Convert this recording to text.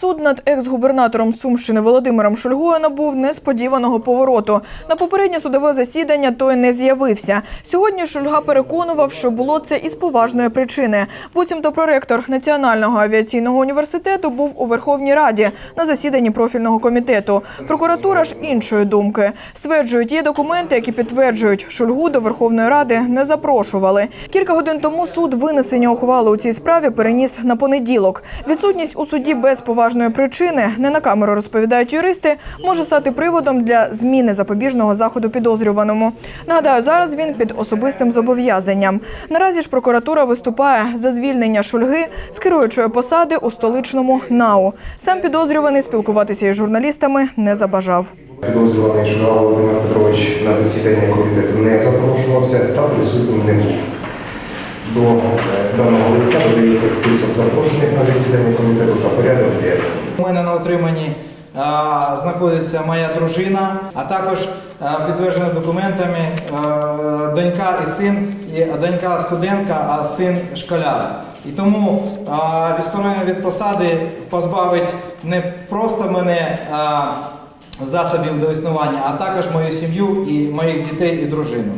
Суд над екс-губернатором Сумщини Володимиром Шульгою набув несподіваного повороту. На попереднє судове засідання той не з'явився. Сьогодні Шульга переконував, що було це із поважної причини. Буцімто проректор Національного авіаційного університету був у Верховній Раді на засіданні профільного комітету. Прокуратура ж іншої думки. Стверджують, є документи, які підтверджують, Шульгу до Верховної Ради не запрошували. Кілька годин тому суд винесення ухвали у цій справі переніс на понеділок. Відсутність у суді без поважної причини, не на камеру розповідають юристи, може стати приводом для зміни запобіжного заходу підозрюваному. Нагадаю, зараз він під особистим зобов'язанням. Наразі ж прокуратура виступає за звільнення Шульги з керуючої посади у столичному НАУ. Сам підозрюваний спілкуватися із журналістами не забажав. Підозрюваний Шура Володимир Петрович на засідання комітету не запрошувався та присутнім не був. До е, даного листа додається список запрошених на засідання комітету та порядок. У мене на утриманні а, знаходиться моя дружина, а також а, підтверджено документами донька і син, і донька студентка, а син школяр. І тому відсторонення від посади позбавить не просто мене засобів до існування, а також мою сім'ю і моїх дітей і дружину.